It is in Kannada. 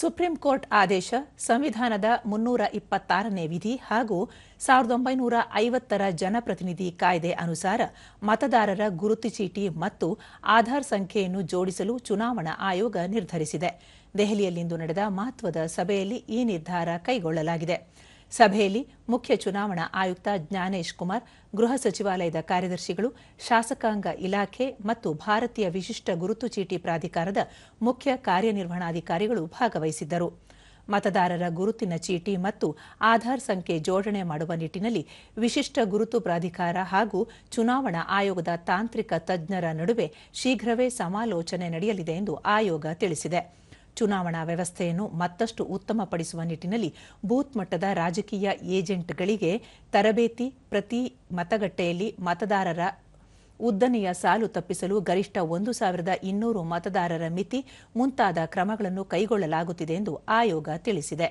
ಸುಪ್ರೀಂ ಕೋರ್ಟ್ ಆದೇಶ ಸಂವಿಧಾನದ ಮುನ್ನೂರ ಇಪ್ಪತ್ತಾರನೇ ವಿಧಿ ಹಾಗೂ ಸಾವಿರದ ಒಂಬೈನೂರ ಐವತ್ತರ ಜನಪ್ರತಿನಿಧಿ ಕಾಯ್ದೆ ಅನುಸಾರ ಮತದಾರರ ಗುರುತು ಚೀಟಿ ಮತ್ತು ಆಧಾರ್ ಸಂಖ್ಯೆಯನ್ನು ಜೋಡಿಸಲು ಚುನಾವಣಾ ಆಯೋಗ ನಿರ್ಧರಿಸಿದೆ. ದೆಹಲಿಯಲ್ಲಿಂದು ನಡೆದ ಮಹತ್ವದ ಸಭೆಯಲ್ಲಿ ಈ ನಿರ್ಧಾರ ಕೈಗೊಳ್ಳಲಾಗಿದೆ. ಸಭೆಯಲ್ಲಿ ಮುಖ್ಯ ಚುನಾವಣಾ ಆಯುಕ್ತ ಜ್ಞಾನೇಶ್ ಕುಮಾರ್, ಗೃಹ ಸಚಿವಾಲಯದ ಕಾರ್ಯದರ್ಶಿಗಳು, ಶಾಸಕಾಂಗ ಇಲಾಖೆ ಮತ್ತು ಭಾರತೀಯ ವಿಶಿಷ್ಟ ಗುರುತು ಚೀಟಿ ಪ್ರಾಧಿಕಾರದ ಮುಖ್ಯ ಕಾರ್ಯನಿರ್ವಹಣಾಧಿಕಾರಿಗಳು ಭಾಗವಹಿಸಿದ್ದರು. ಮತದಾರರ ಗುರುತಿನ ಚೀಟಿ ಮತ್ತು ಆಧಾರ್ ಸಂಖ್ಯೆ ಜೋಡಣೆ ಮಾಡುವ ನಿಟ್ಟಿನಲ್ಲಿ ವಿಶಿಷ್ಟ ಗುರುತು ಪ್ರಾಧಿಕಾರ ಹಾಗೂ ಚುನಾವಣಾ ಆಯೋಗದ ತಾಂತ್ರಿಕ ತಜ್ಞರ ನಡುವೆ ಶೀಘ್ರವೇ ಸಮಾಲೋಚನೆ ನಡೆಯಲಿದೆ ಎಂದು ಆಯೋಗ ತಿಳಿಸಿದೆ. ಚುನಾವಣಾ ವ್ಯವಸ್ಥೆಯನ್ನು ಮತ್ತಷ್ಟು ಉತ್ತಮಪಡಿಸುವ ನಿಟ್ಟಿನಲ್ಲಿ ಬೂತ್ ಮಟ್ಟದ ರಾಜಕೀಯ ಏಜೆಂಟ್ಗಳಿಗೆ ತರಬೇತಿ ಪ್ರತಿ ಮತಗಟ್ಟೆಯಲ್ಲಿ ಮತದಾರರ ಉದ್ದನೆಯ ಸಾಲು ತಪ್ಪಿಸಲು ಗರಿಷ್ಠ ಒಂದು ಸಾವಿರದ ಇನ್ನೂರು ಮತದಾರರ ಮಿತಿ ಮುಂತಾದ ಕ್ರಮಗಳನ್ನು ಕೈಗೊಳ್ಳಲಾಗುತ್ತಿದೆ ಎಂದು ಆಯೋಗ ತಿಳಿಸಿದೆ.